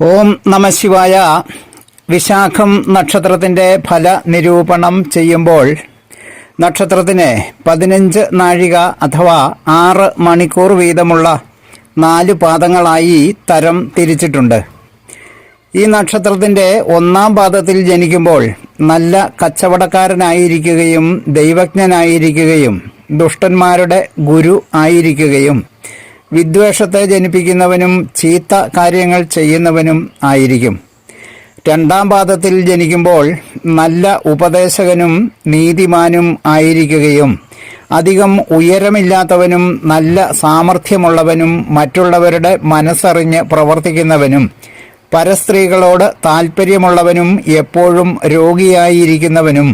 ഓം നമശിവായ വിശാഖം നക്ഷത്രത്തിന്റെ ഫല നിരൂപണം ചെയ്യുമ്പോൾ നക്ഷത്രത്തിന് പതിനഞ്ച് നാഴിക അഥവാ ആറ് മണിക്കൂർ വീതമുള്ള നാല് പാദങ്ങളായി തരം തിരിച്ചിട്ടുണ്ട്. ഈ നക്ഷത്രത്തിന്റെ ഒന്നാം പാദത്തിൽ ജനിക്കുമ്പോൾ നല്ല കച്ചവടക്കാരനായിരിക്കുകയും ദൈവജ്ഞനായിരിക്കുകയും ദുഷ്ടന്മാരുടെ ഗുരു ആയിരിക്കുകയും വിദ്വേഷത്തെ ജനിപ്പിക്കുന്നവനും ചീത്ത കാര്യങ്ങൾ ചെയ്യുന്നവനും ആയിരിക്കും. രണ്ടാം പാദത്തിൽ ജനിക്കുമ്പോൾ നല്ല ഉപദേശകനും നീതിമാനും ആയിരിക്കുകയും അധികം ഉയരമില്ലാത്തവനും നല്ല സാമർഥ്യമുള്ളവനും മറ്റുള്ളവരുടെ മനസ്സറിഞ്ഞ് പ്രവർത്തിക്കുന്നവനും പരസ്ത്രീകളോട് താൽപ്പര്യമുള്ളവനും എപ്പോഴും രോഗിയായിരിക്കുന്നവനും.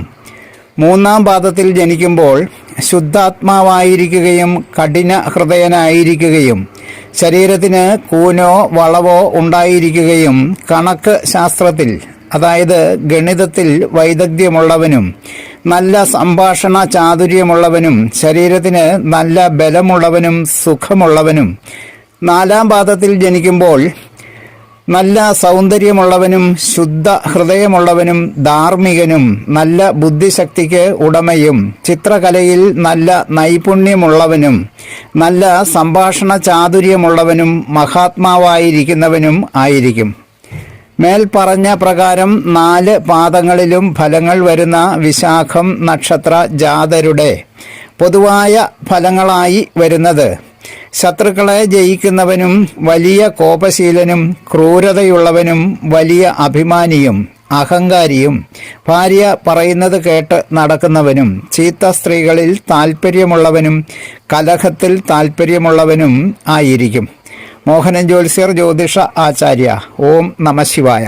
മൂന്നാം പാദത്തിൽ ജനിക്കുമ്പോൾ ശുദ്ധാത്മാവായിരിക്കുകയും കഠിന ഹൃദയനായിരിക്കുകയും ശരീരത്തിന് കൂനോ വളവോ ഉണ്ടായിരിക്കുകയും കണക്ക് ശാസ്ത്രത്തിൽ അതായത് ഗണിതത്തിൽ വൈദഗ്ധ്യമുള്ളവനും നല്ല സംഭാഷണ ചാതുര്യമുള്ളവനും ശരീരത്തിന് നല്ല ബലമുള്ളവനും സുഖമുള്ളവനും നാലാം പാദത്തിൽ ജനിക്കുമ്പോൾ നല്ല സൗന്ദര്യമുള്ളവനും ശുദ്ധ ഹൃദയമുള്ളവനും ധാർമ്മികനും നല്ല ബുദ്ധിശക്തിക്ക് ഉടമയും ചിത്രകലയിൽ നല്ല നൈപുണ്യമുള്ളവനും നല്ല സംഭാഷണ ചാതുര്യമുള്ളവനും മഹാത്മാവായിരിക്കുന്നവനും ആയിരിക്കും. മേൽപ്പറഞ്ഞ പ്രകാരം നാല് പാദങ്ങളിലും ഫലങ്ങൾ വരുന്ന വിശാഖം നക്ഷത്ര ജാതരുടെ പൊതുവായ ഫലങ്ങളായി വരുന്നത് ശത്രുക്കളെ ജയിക്കുന്നവനും വലിയ കോപശീലനും ക്രൂരതയുള്ളവനും വലിയ അഭിമാനിയും അഹങ്കാരിയും. ഭാര്യ പറയുന്നത് കേട്ട് നടക്കുന്നവനും ചീത്ത സ്ത്രീകളിൽ താൽപ്പര്യമുള്ളവനും കലഹത്തിൽ താൽപ്പര്യമുള്ളവനും ആയിരിക്കും. മോഹനൻ ജ്യോത്സ്യർ ജ്യോതിഷ ആചാര്യ. ഓം നമശിവായ